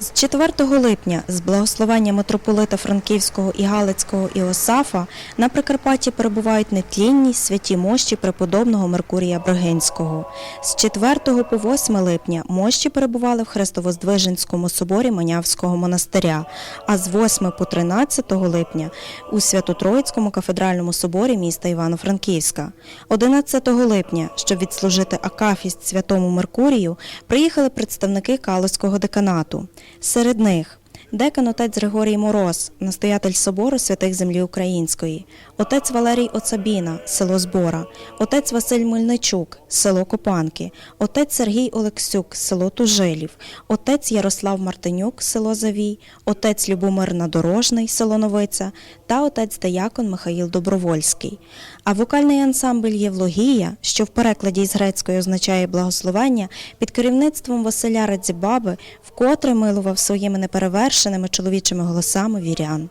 З 4 липня з благословення митрополита Франківського і Галицького Іосафа на Прикарпатті перебувають нетлінні святі мощі преподобного Меркурія Брагинського. З 4 по 8 липня мощі перебували в Хрестовоздвиженському соборі Манявського монастиря, а з 8 по 13 липня у Свято-Троїцькому кафедральному соборі міста Івано-Франківська. 11 липня, щоб відслужити акафіст святому Меркурію, приїхали представники Калузького деканату. Серед них декан отець Григорій Мороз, настоятель собору святих землі Української, отець Валерій Оцабіна, село Збора, отець Василь Мельничук, село Копанки, отець Сергій Олексюк, село Тужилів, отець Ярослав Мартинюк, село Завій, отець Любомир Надорожний, село Новиця та отець Деякон Михаїл Добровольський. А вокальний ансамбль Євлогія, що в перекладі з грецької означає благословення, під керівництвом Василя Радзібаби вкотре милував своїми неперевершеними чоловічими голосами вірян.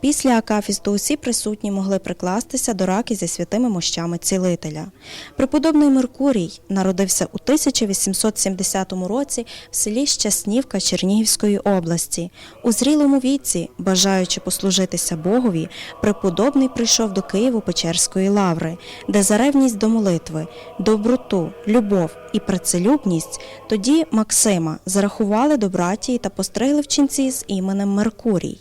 Після акафісту усі присутні могли прикластися до раки зі святими мощами цілителя. Преподобний Меркурій народився у 1870 році в селі Щаснівка Чернігівської області. У зрілому віці, бажаючи послужитися Богові, преподобний прийшов до Києво-Печерської лаври, де за ревність до молитви, доброту, любов і працелюбність тоді Максима зарахували до братії та постригли в ченці з іменем Меркурій.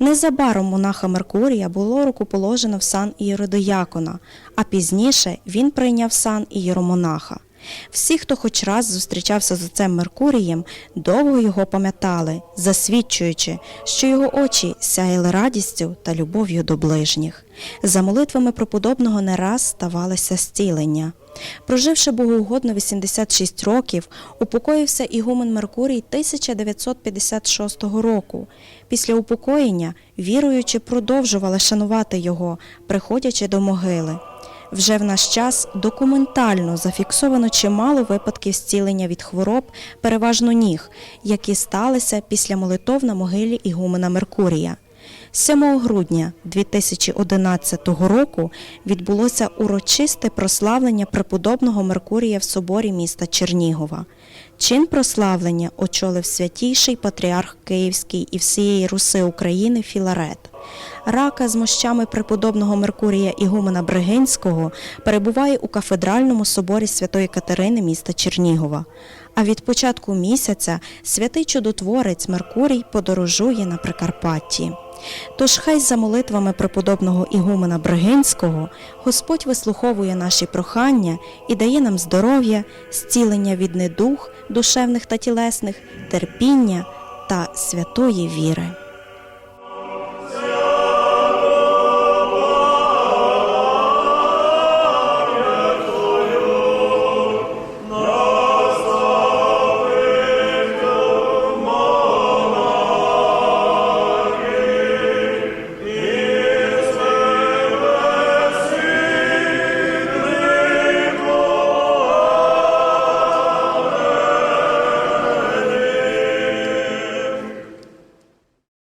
Незабаром монаха Меркурія було рукоположено в сан ієродиякона, а пізніше він прийняв сан ієромонаха. Всі, хто хоч раз зустрічався з отцем Меркурієм, довго його пам'ятали, засвідчуючи, що його очі сяяли радістю та любов'ю до ближніх. За молитвами преподобного не раз ставалося зцілення. Проживши богоугодно 86 років, упокоївся ігумен Меркурій 1956 року. Після упокоєння віруючи продовжували шанувати його, приходячи до могили. Вже в наш час документально зафіксовано чимало випадків зцілення від хвороб, переважно ніг, які сталися після молитов на могилі Ігумена Меркурія. 7 грудня 2011 року відбулося урочисте прославлення преподобного Меркурія в соборі міста Чернігова. Чин прославлення очолив святійший патріарх Київський і всієї Руси України Філарет. Рака з мощами преподобного Меркурія Ігумена Бригинського перебуває у кафедральному соборі Святої Катерини міста Чернігова. А від початку місяця святий чудотворець Меркурій подорожує на Прикарпатті. Тож хай за молитвами преподобного Ігумена Бригинського Господь вислуховує наші прохання і дає нам здоров'я, зцілення від недух, душевних та тілесних, терпіння та святої віри.